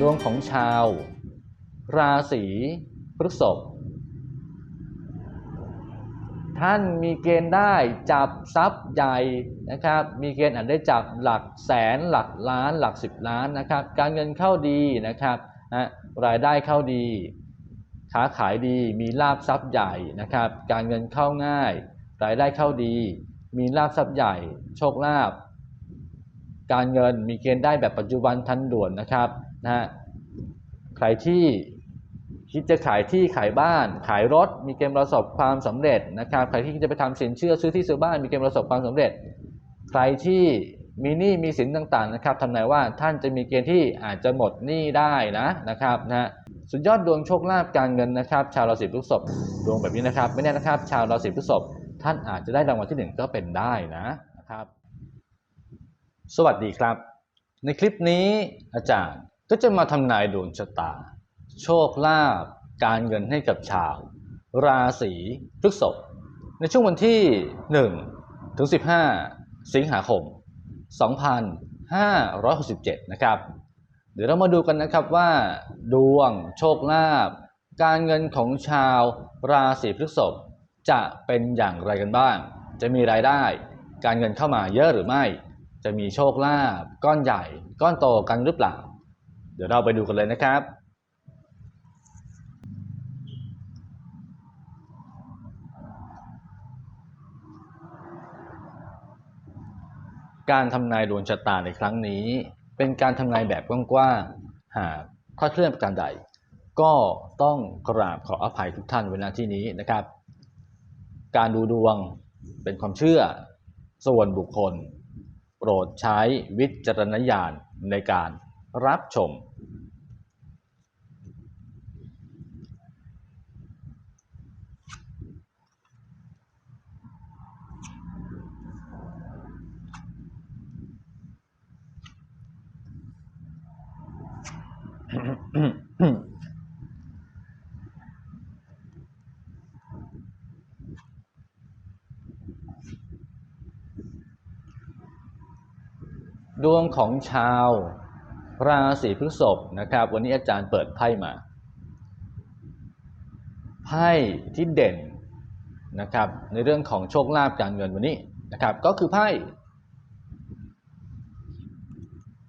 ดวงของชาว ราศีพฤษภท่านมีเกณฑ์ได้จับทรัพย์ใหญ่นะครับ มีเกณฑ์อาจได้จับหลักแสนหลักล้านหลักสิบล้านนะครับ การเงินเข้าดีนะครับนะรายได้เข้าดี ค้าขายดี มีลาบทรัพย์ใหญ่นะครับ การเงินเข้าง่าย รายได้เข้าดี มีลาบทรัพย์ใหญ่ โชคลาภ การเงินมีเกณฑ์ได้แบบปัจจุบันทันด่วนนะครับ นะฮะใครที่คิดจะขายที่ขายบ้าน ขายรถ มีเกณฑ์ประสบความสำเร็จนะครับใครที่จะไปทำสินเชื่อซื้อที่ซื้อบ้าน มีเกณฑ์ประสบความสำเร็จ ใครที่มีหนี้มีสินต่างๆนะครับทำนายว่าท่านจะมีเกณฑ์ที่อาจจะหมดหนี้ได้นะนะครับนะฮะสุดยอดดวงโชคลาภการเงินนะครับ ชาวราศีพฤษภดวงแบบนี้นะครับ ไม่แน่นะครับ ชาวราศีพฤษภท่านอาจจะได้รางวัลที่หนึ่งก็เป็นได้นะนะครับ สวัสดีครับ ในคลิปนี้อาจารย์ ก็จะมาทำนายดวงชะตา โชคลาภการเงินให้กับชาว ราศีพฤษภในช่วงวันที่ 1 ถึง 15 สิงหาคม 2567 นะครับ เดี๋ยวเรามาดูกันนะครับว่า ดวงโชคลาภการเงินของชาวราศีพฤษภจะเป็นอย่างไรกันบ้าง จะมีรายได้ การเงินเข้ามาเยอะหรือไม่ จะมีโชคลาภก้อนใหญ่ ก้อนโตกันหรือเปล่า เดี๋ยวเราไปดูกันเลยนะครับ การทำนายดวงชะตาในครั้งนี้ เป็นการทำนายแบบกว้างๆ หากคลาดเคลื่อนประการใด ก็ต้องกราบขออภัยทุกท่านไว้ณที่นี้นะครับ การดูดวงเป็นความเชื่อ ส่วนบุคคล โปรดใช้วิจารณญาณในการ รับชม ดวงของชาว ราศีพฤษภนะครับ วันนี้อาจารย์เปิดไพ่มาไพ่ที่เด่นนะครับในเรื่องของโชคลาภการเงินวันนี้นะครับ ก็คือไพ่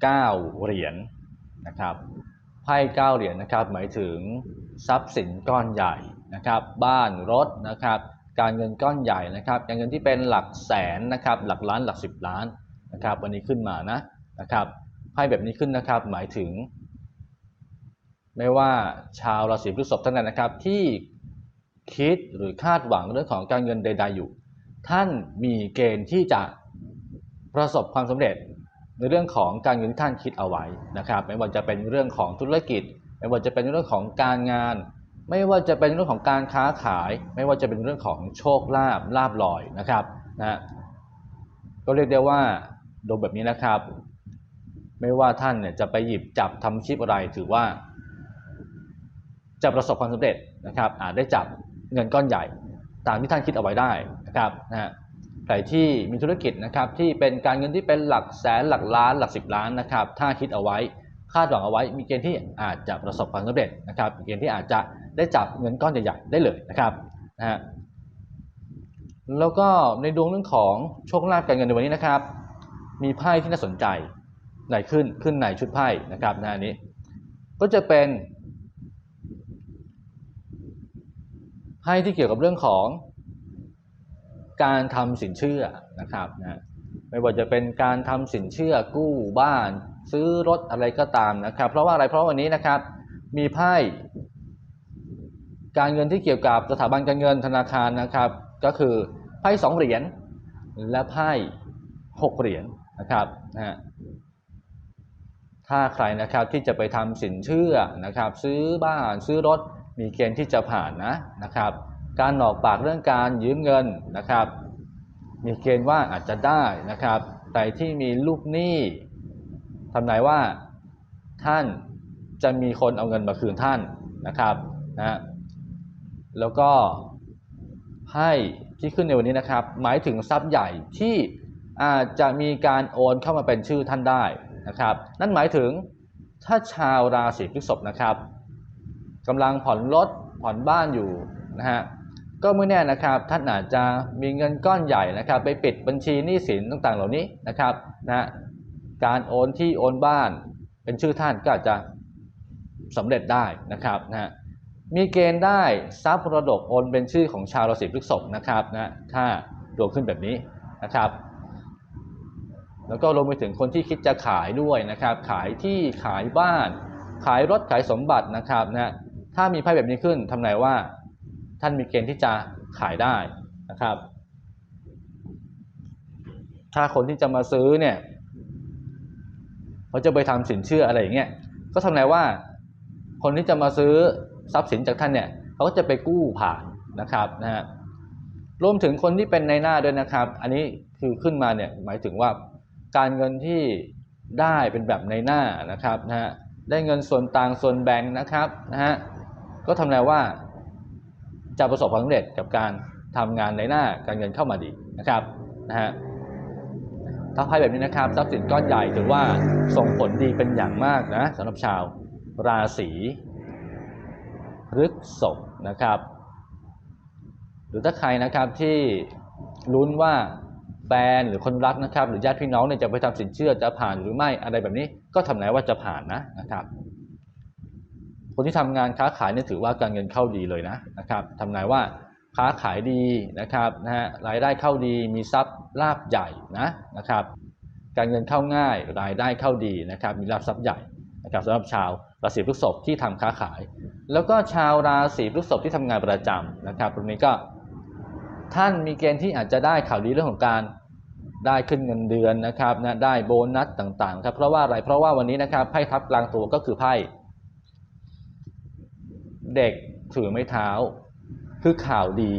9เหรียญนะครับไพ่9เหรียญนะครับหมายถึงทรัพย์สินก้อนใหญ่นะครับ บ้านรถนะครับ การเงินก้อนใหญ่นะครับการเงินที่เป็นหลักแสนนะครับหลักล้านหลักสิบล้านนะครับ วันนี้ขึ้นมานะนะครับ ไพ่แบบนี้ขึ้นนะครับ หมายถึง ไม่ว่าชาวราศีพฤษภท่านใดนะครับ ที่คิดหรือคาดหวังเรื่องของการเงินใด ๆอยู่ ท่านมีเกณฑ์ที่จะประสบความสำเร็จในเรื่องของการเงินที่ท่านคิดเอาไว้นะครับ ไม่ว่าจะเป็นเรื่องของธุรกิจ ไม่ว่าจะเป็นเรื่องของการงาน ไม่ว่าจะเป็นเรื่องของการค้าขาย ไม่ว่าจะเป็นเรื่องของโชคลาภลาบลอยนะครับนะก็เรียกได้ว่าโดมแบบนี้นะครับ ไม่ว่าท่านเนี่ยจะไปหยิบจับทำชิปอะไรถือว่า จะประสบความสำเร็จนะครับอาจได้จับเงินก้อนใหญ่ตามที่ท่านคิดเอาไว้ได้นะครับนะฮะใครที่มีธุรกิจนะครับที่เป็นการเงินที่เป็นหลักแสนหลักล้านหลักสิบล้านนะครับ ถ้าคิดเอาไว้คาดหวังเอาไว้ มีเกณฑ์ที่อาจจะประสบความสำเร็จนะครับมีเกณฑ์ที่อาจจะได้จับเงินก้อนใหญ่ๆได้เลยนะครับนะฮะแล้วก็ในดวงเรื่องของโชคลาภการเงินในวันนี้นะครับ มีไพ่ที่น่าสนใจ ในขึ้นขึ้นในชุดไพ่นะครับหน้านี้ ก็จะเป็นไพ่ที่เกี่ยวกับเรื่องของการทำสินเชื่อนะครับนะไม่ว่าจะเป็นการทำสินเชื่อกู้บ้าน ซื้อรถอะไรก็ตามนะครับ เพราะว่าอะไรเพราะวันนี้นะครับ มีไพ่การเงินที่เกี่ยวกับสถาบันการเงินธนาคารนะครับ ก็คือไพ่สองเหรียญและไพ่หกเหรียญนะครับนะฮะ ถ้าใครนะครับที่จะไปทำสินเชื่อนะครับซื้อบ้านซื้อรถมีเกณฑ์ที่จะผ่านนะนะครับ การหนอกปากเรื่องการยืมเงินนะครับ มีเกณฑ์ว่าอาจจะได้นะครับแต่ที่มีลูกหนี้ทำนายว่าท่านจะมีคนเอาเงินมาคืนท่านนะครับนะแล้วก็ไพ่ที่ขึ้นในวันนี้นะครับ หมายถึงทรัพย์ใหญ่ที่อาจจะมีการโอนเข้ามาเป็นชื่อท่านได้ นะครับ นั่นหมายถึงถ้าชาวราศีพฤษภนะครับกำลังผ่อนรถผ่อนบ้านอยู่นะฮะก็ไม่แน่นะครับท่านอาจจะมีเงินก้อนใหญ่นะครับ ไปปิดบัญชีหนี้สินต่างๆ เหล่านี้นะครับนะการโอนที่โอนบ้าน เป็นชื่อท่านก็อาจจะสำเร็จได้นะครับนะมีเกณฑ์ได้ทรัพย์มรดกโอนเป็นชื่อของชาวราศีพฤษภนะครับนะถ้าดวงขึ้นแบบนี้นะครับ แล้วก็รวมไปถึงคนที่คิดจะขายด้วยนะครับ ขายที่ขายบ้าน ขายรถขายสมบัตินะครับนะถ้ามีไพ่แบบนี้ขึ้นทำนายว่า ท่านมีเกณฑ์ที่จะขายได้นะครับ ถ้าคนที่จะมาซื้อเนี่ยเขาจะไปทำสินเชื่ออะไรอย่างเงี้ยก็ทำนายว่า คนที่จะมาซื้อทรัพย์สินจากท่านเนี่ยเขาก็จะไปกู้ผ่านนะครับนะฮะรวมถึงคนที่เป็นในหน้าด้วยนะครับ อันนี้คือขึ้นมาเนี่ยหมายถึงว่า การเงินที่ได้เป็นแบบในหน้านะครับนะฮะได้เงินส่วนต่างส่วนแบ่งนะครับนะฮะก็ทำนายว่าจะประสบความสำเร็จกับการทำงานในหน้าการเงินเข้ามาดีนะครับนะฮะถ้าไพ่แบบนี้นะครับทรัพย์สินก้อนใหญ่ถือว่าส่งผลดีเป็นอย่างมากนะสำหรับชาวราศีพฤษภนะครับ หรือถ้าใครนะครับที่ลุ้นว่า แฟนหรือคนรักนะครับ หรือญาติพี่น้องเนี่ยจะไปทำสินเชื่อจะผ่านหรือไม่อะไรแบบนี้ ก็ทำนายว่าจะผ่านนะนะครับ คนที่ทำงานค้าขายเนี่ยถือว่าการเงินเข้าดีเลยนะนะครับทำนายว่าค้าขายดีนะครับนะฮะรายได้เข้าดีมีทรัพย์ลาบใหญ่นะนะครับ การเงินเข้าง่ายรายได้เข้าดีนะครับ มีลาบทรัพย์ใหญ่นะครับสำหรับชาวราศีพฤษภที่ทำค้าขาย แล้วก็ชาวราศีพฤษภที่ทำงานประจำนะครับตรงนี้ก็ท่านมีเกณฑ์ที่อาจจะได้ข่าวดีเรื่องของการ ได้ขึ้นเงินเดือนนะครับนะได้โบนัสต่างๆครับเพราะว่าอะไรเพราะว่าวันนี้นะครับไพ่ทับกลางตัวก็คือไพ่เด็กถือไม้เท้า คือข่าวดี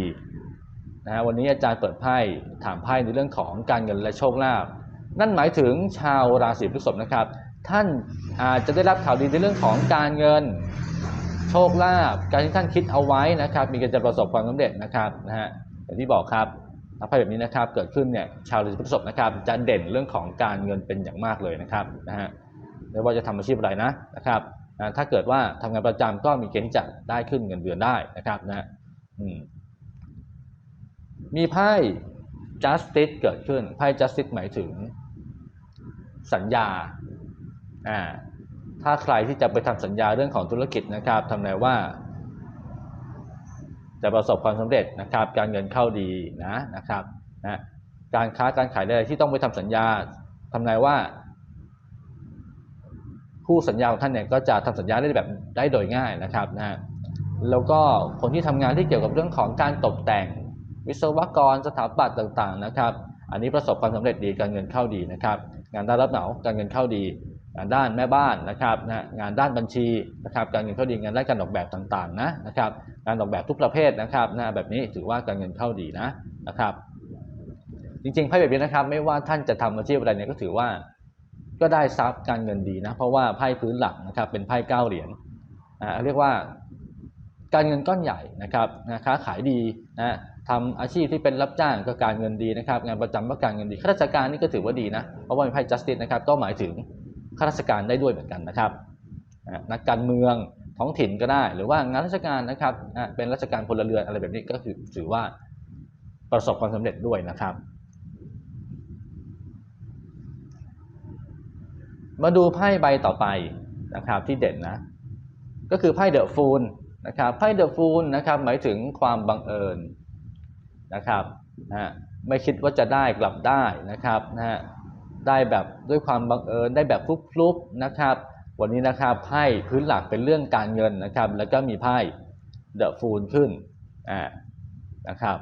นะฮะวันนี้อาจารย์เปิดไพ่ถามไพ่ในเรื่องของการเงินและโชคลาภนั่นหมายถึงชาวราศีพฤษภนะครับ ท่านอาจจะได้รับข่าวดีในเรื่องของการเงินโชคลาภการที่ท่านคิดเอาไว้นะครับ มีการจะประสบความสำเร็จนะครับนะฮะอย่างที่บอกครับ ถ้าไพ่แบบนี้นะครับเกิดขึ้นเนี่ยชาวราศีพฤษภนะครับจะเด่นเรื่องของการเงินเป็นอย่างมากเลยนะครับนะฮะไม่ว่าจะทำอาชีพอะไรนะนะครับนะถ้าเกิดว่าทำงานประจำก็มีเกณฑ์จะได้ขึ้นเงินเดือนได้นะครับนะมมีไพ่ justice เกิดขึ้นไพ่ justice หมายถึงสัญญาอ่าถ้าใครที่จะไปทำสัญญาเรื่องของธุรกิจนะครับทำนายว่า จะประสบความสำเร็จนะครับ การเงินเข้าดีนะนะครับนะการค้าการขายใดๆที่ต้องไปทำสัญญาทำนายว่า คู่สัญญาของท่านเนี่ยก็จะทำสัญญาได้แบบได้โดยง่ายนะครับนะแล้วก็คนที่ทำงานที่เกี่ยวกับเรื่องของการตกแต่ง วิศวกรสถาปัตย์ต่างๆนะครับ อันนี้ประสบความสำเร็จดีการเงินเข้าดีนะครับ งานได้รับเหมาการเงินเข้าดีานด้านแม่บ้านนะครับนะงานด้านบัญชีนะครับการเงินเข้าดีงานด้านการออกแบบต่างๆนะนะครับการออกแบบทุกประเภทนะครับนะแบบนี้ถือว่าการเงินเข้าดีนะนะครับ จริงๆไพ่แบบนี้นะครับ ไม่ว่าท่านจะทำอาชีพอะไรเนี่ยก็ถือว่า ก็ได้ทรัพย์การเงินดีนะเพราะว่าไพ่พื้นหลักนะครับเป็นไพ่เก้าเหรียญอ่าเรียกว่าการเงินก้อนใหญ่นะครับนะค้าขายดีนะทำอาชีพที่เป็นรับจ้างก็การเงินดีนะครับ งานประจำก็การเงินดีข้าราชการนี่ก็ถือว่าดีนะเพราะว่ามีไพ่ justice นะครับก็หมายถึง ข้าราชการได้ด้วยเหมือนกันนะครับนักการเมืองท้องถิ่นก็ได้ หรือว่างานราชการนะครับเป็นราชการพลเรือนอะไรแบบนี้ก็คือถือว่าประสบความสำเร็จด้วยนะครับ มาดูไพ่ใบต่อไปนะครับที่เด่นนะก็คือไพ่เดอะฟูลนะครับไพ่เดอะฟูลนะครับหมายถึงความบังเอิญนะครับนะไม่คิดว่าจะได้กลับได้นะครับนะฮะ ได้แบบด้วยความบังเอิญได้แบบฟลุกๆนะครับ วันนี้นะครับไพ่พื้นหลักเป็นเรื่องการเงินนะครับ แล้วก็มีไพ่เดอะฟูลขึ้นอ่านะครับ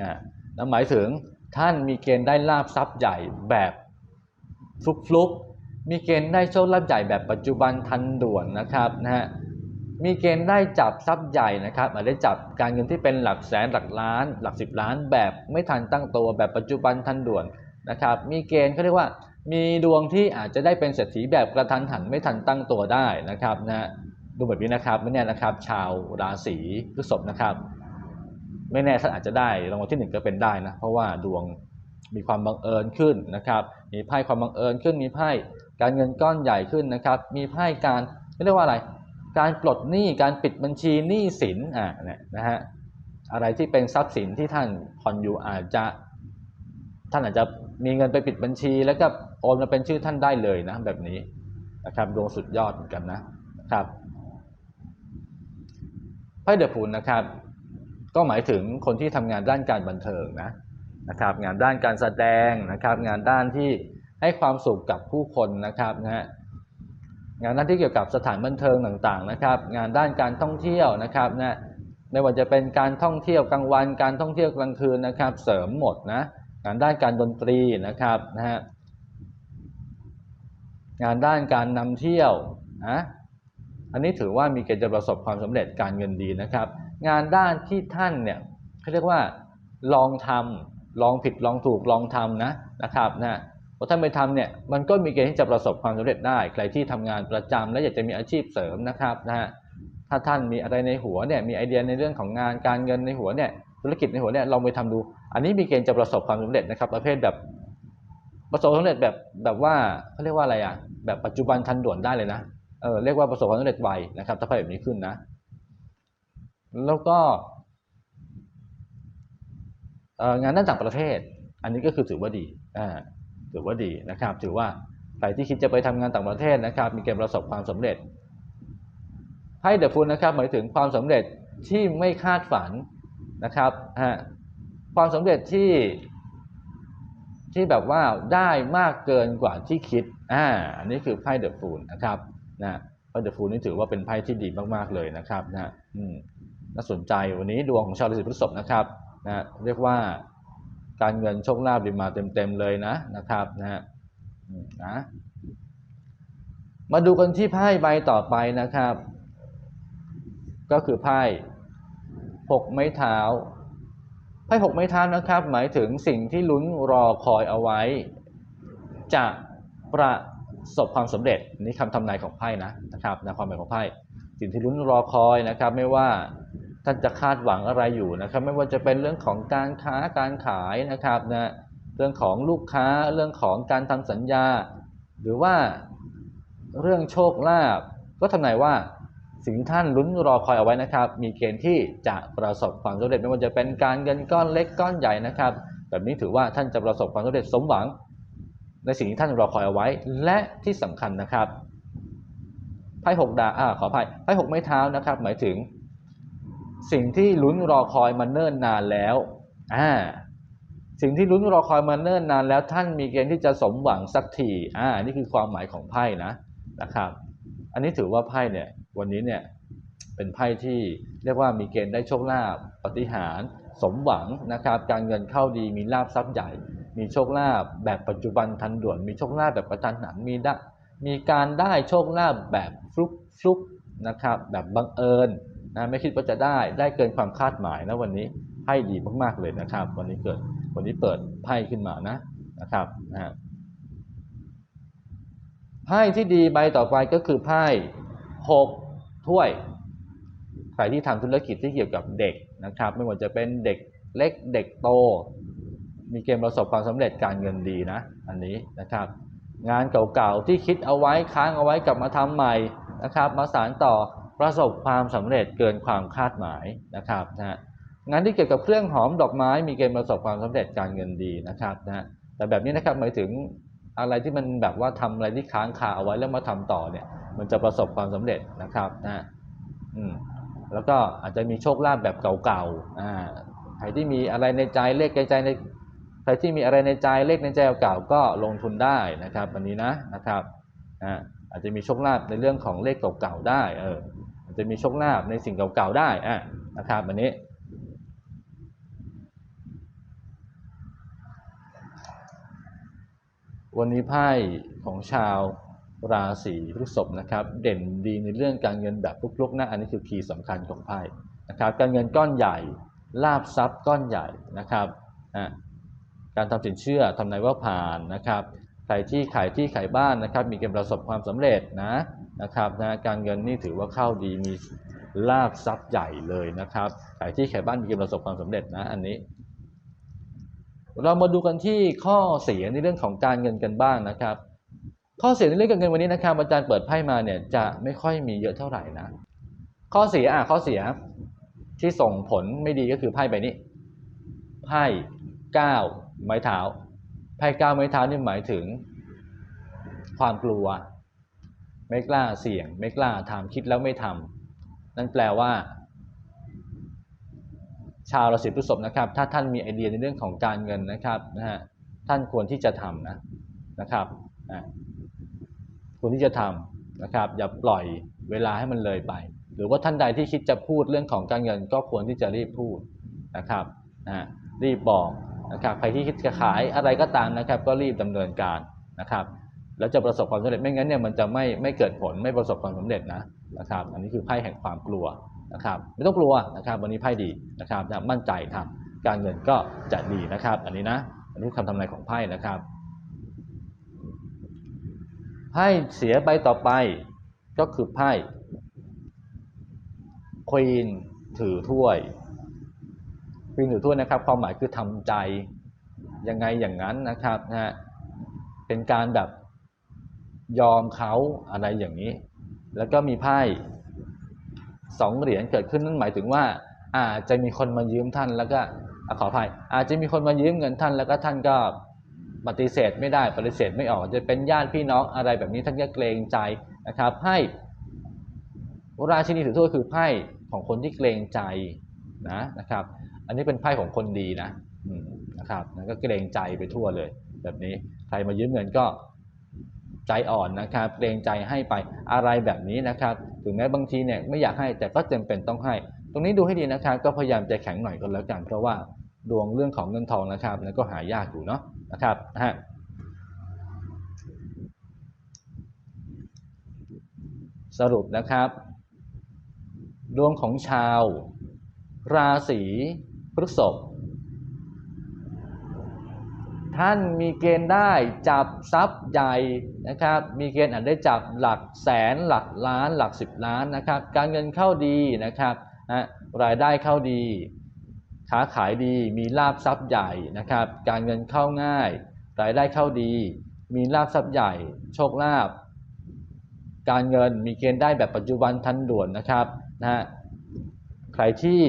อ่าแล้วหมายถึงท่านมีเกณฑ์ได้ลาบทรัพย์ใหญ่แบบฟลุกๆ มีเกณฑ์ได้โชคลาภใหญ่แบบปัจจุบันทันด่วนนะครับนะฮะมีเกณฑ์ได้จับทรัพย์ใหญ่นะครับอาจได้จับการเงินที่เป็นหลักแสนหลักล้าน หลักสิบล้านแบบไม่ทันตั้งตัวแบบปัจจุบันทันด่วน นะครับมีเกณฑ์เขาเรียกว่า มีดวงที่อาจจะได้เป็นเศรษฐีแบบกระทันหันไม่ทันตั้งตัวได้นะครับนะดูแบบนี้นะครับไม่แน่นะครับชาวราศีพฤษภนะครับไม่แน่ท่านอาจจะได้รางวัลที่หนึ่งก็เป็นได้นะเพราะว่าดวงมีความบังเอิญขึ้นนะครับมีไพ่ความบังเอิญขึ้นมีไพ่การเงินก้อนใหญ่ขึ้นนะครับมีไพ่การเรียกว่าอะไร การปลดหนี้การปิดบัญชีหนี้สินอ่าเนี่ยนะฮะอะไรที่เป็นทรัพย์สินที่ท่านผ่อนอยู่อาจจะ ท่านอาจจะมีเงินไปปิดบัญชี แล้วก็โอนมาเป็นชื่อท่านได้เลยนะ แบบนี้นะครับดวงสุดยอดเหมือนกันนะครับไพ่เดอะพูลนะครับ ก็หมายถึงคนที่ทำงานด้านการบันเทิงนะนะครับ งานด้านการแสดงนะครับ งานด้านที่ให้ความสุขกับผู้คนนะครับนะฮะงานด้านที่เกี่ยวกับสถานบันเทิงต่างๆนะครับ งานด้านการท่องเที่ยวนะครับนะไม่ว่าจะเป็นการท่องเที่ยวกลางวัน การท่องเที่ยวกลางคืนนะครับ เสริมหมดนะ งานด้านการดนตรีนะครับนะฮะงานด้านการนำเที่ยวนะอันนี้ถือว่ามีเกณฑ์จะประสบความสำเร็จการเงินดีนะครับ งานด้านที่ท่านเนี่ยเขาเรียกว่าลองทำลองผิดลองถูกลองทำนะนะครับนะพอท่านไปทำเนี่ยมันก็มีเกณฑ์ที่จะประสบความสำเร็จได้ ใครที่ทำงานประจำและอยากจะมีอาชีพเสริมนะครับนะฮะถ้าท่านมีอะไรในหัวเนี่ยมีไอเดียในเรื่องของงานการเงินในหัวเนี่ย ธุรกิจในหัวเนี่ยลองไปทำดู อันนี้มีเกณฑ์จะประสบความสำเร็จนะครับ ประเภทแบบประสบความสำเร็จแบบแบบว่าเขาเรียกว่าอะไรอะแบบปัจจุบันทันด่วนได้เลยนะเออเรียกว่าประสบความสำเร็จไวนะครับ ถ้าไพ่แบบนี้ขึ้นนะ แล้วก็งานด้านต่างประเทศ อันนี้ก็คือถือว่าดีอ่าถือว่าดีนะครับ ถือว่าใครที่คิดจะไปทำงานต่างประเทศนะครับ มีเกณฑ์ประสบความสำเร็จไพ่เดอะฟูลนะครับหมายถึงความสำเร็จที่ไม่คาดฝัน นะครับฮะความสำเร็จที่ที่แบบว่าได้มากเกินกว่าที่คิดอ่าอันนี้คือไพ่เดอะฟูลนะครับนะไพ่เดอะฟูลนี่ถือว่าเป็นไพ่ที่ดีมากๆเลยนะครับนะอืมน่าสนใจวันนี้ดวงของชาวราศีพฤษภนะครับนะเรียกว่าการเงินโชคลาภดีมาเต็มๆเลยนะนะครับนะฮะนะมาดูกันที่ไพ่ใบต่อไปนะครับ ก็คือไพ่ หกไม้เท้าไพ่หกไม้เท้านะครับ หมายถึงสิ่งที่ลุ้นรอคอยเอาไว้ จะประสบความสำเร็จนี่คำทำนายของไพ่นะนะครับนะความหมายของไพ่สิ่งที่ลุ้นรอคอยนะครับ ไม่ว่าท่านจะคาดหวังอะไรอยู่นะครับ ไม่ว่าจะเป็นเรื่องของการค้าการขายนะครับนะเรื่องของลูกค้าเรื่องของการทำสัญญา หรือว่าเรื่องโชคลาภก็ทำนายว่า สิ่งท่านลุ้นรอคอยเอาไว้นะครับ มีเกณฑ์ที่จะประสบความสำเร็จไม่ว่าจะเป็นการเงินก้อนเล็กก้อนใหญ่นะครับ แบบนี้ถือว่าท่านจะประสบความสำเร็จสมหวัง ในสิ่งที่ท่านรอคอยเอาไว้ และที่สำคัญนะครับไพ่หกดาอ่าขออภัยไพ่หกไม้เท้านะครับ หมายถึง สิ่งที่ลุ้นรอคอยมาเนิ่นนานแล้วอ่าสิ่งที่ลุ้นรอคอยมาเนิ่นนานแล้วท่านมีเกณฑ์ที่จะสมหวังสักทีอ่านี่คือความหมายของไพ่นะนะครับ อันนี้ถือว่าไพ่เนี่ย วันนี้เนี่ยเป็นไพ่ที่เรียกว่ามีเกณฑ์ได้โชคลาภปฏิหารสมหวังนะครับ การเงินเข้าดีมีลาบทรัพย์ใหญ่ มีโชคลาภแบบปัจจุบันทันด่วน มีโชคลาภแบบประทันหันมีได้มีการได้โชคลาภแบบฟลุกฟลุกนะครับ แบบบังเอิญนะไม่คิดว่าจะได้ได้เกินความคาดหมายนะวันนี้ไพ่ดีมากๆเลยนะครับ วันนี้เกิดวันนี้เปิดไพ่ขึ้นมานะนะครับนะไพ่ที่ดีใบต่อไปก็คือไพ่หก ถ้วย ใครที่ทำธุรกิจที่เกี่ยวกับเด็กนะครับ ไม่ว่าจะเป็นเด็กเล็กเด็กโต มีเกณฑ์ประสบความสำเร็จการเงินดีนะ อันนี้นะครับ งานเก่าๆที่คิดเอาไว้ค้างเอาไว้กลับมาทำใหม่นะครับ มาสานต่อประสบความสำเร็จเกินความคาดหมายนะครับนะงานที่เกี่ยวกับเครื่องหอมดอกไม้ มีเกณฑ์ประสบความสำเร็จการเงินดีนะครับนะแต่แบบนี้นะครับหมายถึงอะไรที่มันแบบว่าทำอะไรที่ค้างคาเอาไว้แล้วมาทำต่อเนี่ย มันจะประสบความสำเร็จนะครับนะอืมแล้วก็อาจจะมีโชคลาภแบบเก่าๆอ่าใครที่มีอะไรในใจเลขในใจในใครที่มีอะไรในใจเลขในใจเก่าก็ลงทุนได้นะครับวันนี้นะนะครับอ่าอาจจะมีโชคลาภในเรื่องของเลขเก่าๆได้เอออาจะมีโชคลาภในสิ่งเก่าๆได้อะนะครับวันนี้วันนี้ไพ่ของชาว ราศีพฤษภนะครับเด่นดีในเรื่องการเงินแบบลุกๆนะอันนี้คือคีย์สำคัญของไพ่นะครับการเงินก้อนใหญ่ลาบทรัพย์ก้อนใหญ่นะครับการทำสินเชื่อทำนายว่าผ่านนะครับใครที่ขายที่ขายบ้านนะครับ มีเกณฑ์ประสบความสำเร็จนะนะครับนะการเงินนี่ถือว่าเข้าดีมีลาบทรัพย์ใหญ่เลยนะครับขายที่ขายบ้านมีเกณฑ์ประสบความสำเร็จนะอันนี้ เรามาดูกันที่ข้อเสียในเรื่องของการเงินกันบ้างนะครับ ข้อเสียในเรื่องการเงินวันนี้นะครับอาจารย์เปิดไพ่มาเนี่ยจะไม่ค่อยมีเยอะเท่าไหร่นะข้อเสียอะข้อเสียที่ส่งผลไม่ดีก็คือไพ่ใบนี้ไพ่เก้าไม้เท้าไพ่เก้าไม้เท้านี่หมายถึง ความกลัว ไม่กล้าเสี่ยง ไม่กล้าทำคิดแล้วไม่ทำนั่นแปลว่า ชาวราศีพฤษภนะครับ ถ้าท่านมีไอเดียในเรื่องของการเงินนะครับนะฮะท่านควรที่จะทำนะนะครับอะ ควรที่จะทำนะครับ อย่าปล่อยเวลาให้มันเลยไป หรือว่าท่านใดที่คิดจะพูดเรื่องของการเงิน ก็ควรที่จะรีบพูดนะครับนะรีบบอกนะครับใครที่คิดจะขายอะไรก็ตามนะครับ ก็รีบดำเนินการนะครับแล้วจะประสบความสำเร็จไม่งั้นเนี่ยมันจะไม่ไม่เกิดผลไม่ประสบความสำเร็จนะนะครับ อันนี้คือไพ่แห่งความกลัวนะครับ ไม่ต้องกลัวนะครับ วันนี้ไพ่ดีนะครับมั่นใจครับการเงินก็จะดีนะครับ อันนี้นะอันนี้คำทำนายของไพ่นะครับ ไพ่เสียใบต่อไปก็คือไพ่ควีนถือถ้วยควีนถือถ้วยนะครับ ความหมายคือทำใจยังไงอย่างนั้นนะครับนะฮะเป็นการแบบยอมเขาอะไรอย่างนี้ แล้วก็มีไพ่สองเหรียญเกิดขึ้นนั่นหมายถึงว่า อาจจะมีคนมายืมท่านแล้วก็ขออภัยอาจจะมีคนมายืมเงินท่านแล้วก็ท่านก็ ปฏิเสธไม่ได้ปฏิเสธไม่ออกจะเป็นญาติพี่น้องอะไรแบบนี้ท่านก็เกรงใจนะครับให้ราชินีถือถ้วยคือไพ่ของคนที่เกรงใจนะนะครับ อันนี้เป็นไพ่ของคนดีนะนะครับแล้วก็เกรงใจไปทั่วเลย แบบนี้ใครมายืมเงินก็ใจอ่อนนะครับเกรงใจให้ไปอะไรแบบนี้นะครับ ถึงแม้บางทีเนี่ยไม่อยากให้แต่ก็จำเป็นต้องให้ ตรงนี้ดูให้ดีนะครับ ก็พยายามใจแข็งหน่อยก็แล้วกัน เพราะว่าดวงเรื่องของเงินทองนะครับแล้วก็หายากอยู่เนาะ นะครับนะฮะสรุปนะครับ ดวงของชาว ราศีพฤษภท่านมีเกณฑ์ได้จับทรัพย์ใหญ่นะครับ มีเกณฑ์อาจได้จับหลักแสนหลักล้านหลักสิบล้านนะครับ การเงินเข้าดีนะครับนะรายได้เข้าดี ค้าขายดี มีลาบทรัพย์ใหญ่นะครับ การเงินเข้าง่าย รายได้เข้าดี มีลาบทรัพย์ใหญ่ โชคลาภ การเงินมีเกณฑ์ได้แบบปัจจุบันทันด่วนนะครับนะฮะ ใครที่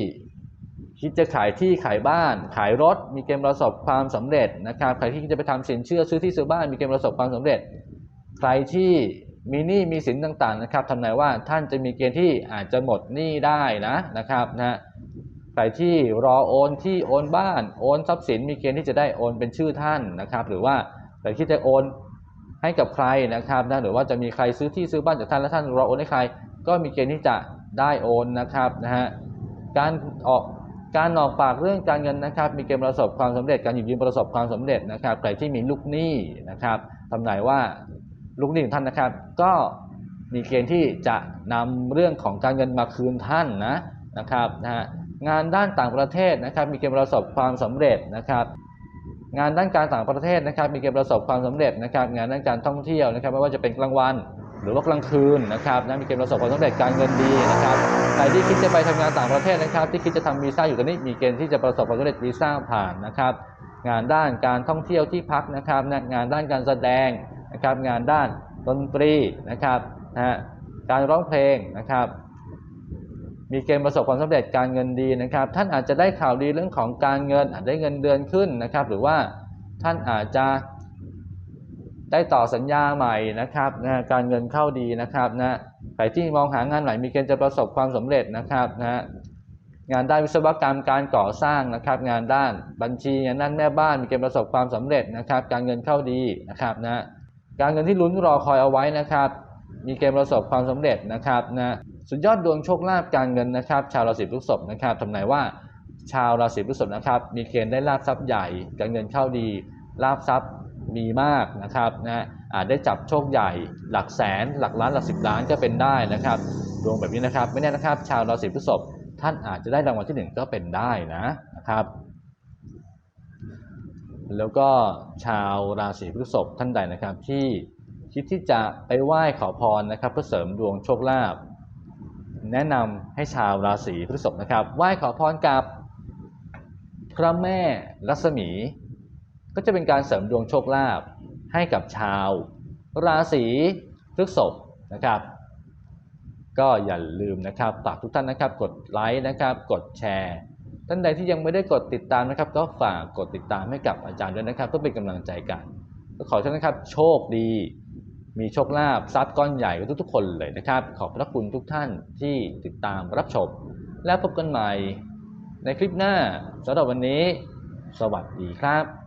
คิดจะขายที่ขายบ้าน ขายรถ มีเกณฑ์ประสบความสำเร็จนะครับ ใครที่จะไปทำสินเชื่อซื้อที่ซื้อบ้าน มีเกณฑ์ประสบความสำเร็จ ใครที่มีหนี้มีสินต่างๆนะครับทำนายว่าท่านจะมีเกณฑ์ที่อาจจะหมดหนี้ได้นะนะครับนะ ใครที่รอโอนที่โอนบ้าน โอนทรัพย์สินมีเกณฑ์ที่จะได้โอนเป็นชื่อท่านนะครับ หรือว่าใครที่จะโอนให้กับใครนะครับนะหรือว่าจะมีใครซื้อที่ซื้อบ้านจากท่านและท่านรอโอนให้ใคร ก็มีเกณฑ์ที่จะได้โอนนะครับนะฮะการออกการออกปากเรื่องการเงินนะครับ มีเกณฑ์ประสบความสำเร็จการหยิบยืมประสบความสำเร็จนะครับใครที่มีลูกหนี้นะครับทำนายว่าลูกหนี้ของท่านนะครับ ก็มีเกณฑ์ที่จะนำเรื่องของการเงินมาคืนท่านนะนะครับนะฮะ งานด้านต่างประเทศนะครับมีเกณฑ์ประสบความสำเร็จนะครับงานด้านการต่างประเทศนะครับมีเกณฑ์ประสบความสำเร็จนะครับงานด้านการท่องเที่ยวนะครับไม่ว่าจะเป็นกลางวัน หรือว่ากลางคืนนะครับนะมีเกณฑ์ประสบความสำเร็จการเงินดีนะครับใครที่คิดจะไปทำงานต่างประเทศนะครับ ที่คิดจะทำวีซ่าอยู่ตอนนี้มีเกณฑ์ที่จะประสบความสำเร็จวีซ่าผ่านนะครับงานด้านการท่องเที่ยวที่พักนะครับ งานด้านการแสดงนะครับงานด้านดนตรีนะครับนะการร้องเพลงนะครับ มีเกณฑ์ประสบความสำเร็จการเงินดีนะครับ ท่านอาจจะได้ข่าวดีเรื่องของการเงินอาจได้เงินเดือนขึ้นนะครับ หรือว่าท่านอาจจะได้ต่อสัญญาใหม่นะครับนะการเงินเข้าดีนะครับนะใครที่มองหางานใหม่มีเกณฑ์จะประสบความสำเร็จนะครับนะงานด้านวิศวกรรมการก่อสร้างนะครับ งานด้านบัญชีงานด้านแม่บ้านมีเกณฑ์ประสบความสำเร็จนะครับ การเงินเข้าดีนะครับนะการเงินที่ลุ้นรอคอยเอาไว้นะครับ มีเกณฑ์ประสบความสำเร็จนะครับนะ สุดยอดดวงโชคลาภการเงินนะครับ ชาวราศีพฤษภนะครับทำนายว่าชาวราศีพฤษภนะครับ มีเกณฑ์ได้ลาบทรัพย์ใหญ่ การเงินเข้าดีลาบทรัพย์มีมากนะครับนะอาจได้จับโชคใหญ่ หลักแสน หลักล้านหลักสิบล้านก็เป็นได้นะครับ ดวงแบบนี้นะครับไม่แน่นะครับ ชาวราศีพฤษภท่านอาจจะได้รางวัลที่หนึ่งก็เป็นได้นะนะครับ แล้วก็ชาวราศีพฤษภท่านใดนะครับที่คิดที่จะไปไหว้ขอพรนะครับเพื่อเสริมดวงโชคลาภ แนะนำให้ชาวราศีพฤษภนะครับไหว้ขอพรกับพระแม่ลักษมี ก็จะเป็นการเสริมดวงโชคลาภให้กับชาว ราศีพฤษภนะครับ ก็อย่าลืมนะครับฝากทุกท่านนะครับ กดไลค์นะครับ กดแชร์ท่านใดที่ยังไม่ได้กดติดตามนะครับ ก็ฝากกดติดตามให้กับอาจารย์ด้วยนะครับเพื่อเป็นกำลังใจกันก็ขอท่านนะครับโชคดี มีโชคลาภทรัพย์ก้อนใหญ่กับทุกๆคนเลยนะครับ ขอบพระคุณทุกท่านที่ติดตามรับชม แล้วพบกันใหม่ในคลิปหน้าสำหรับวันนี้ สวัสดีครับ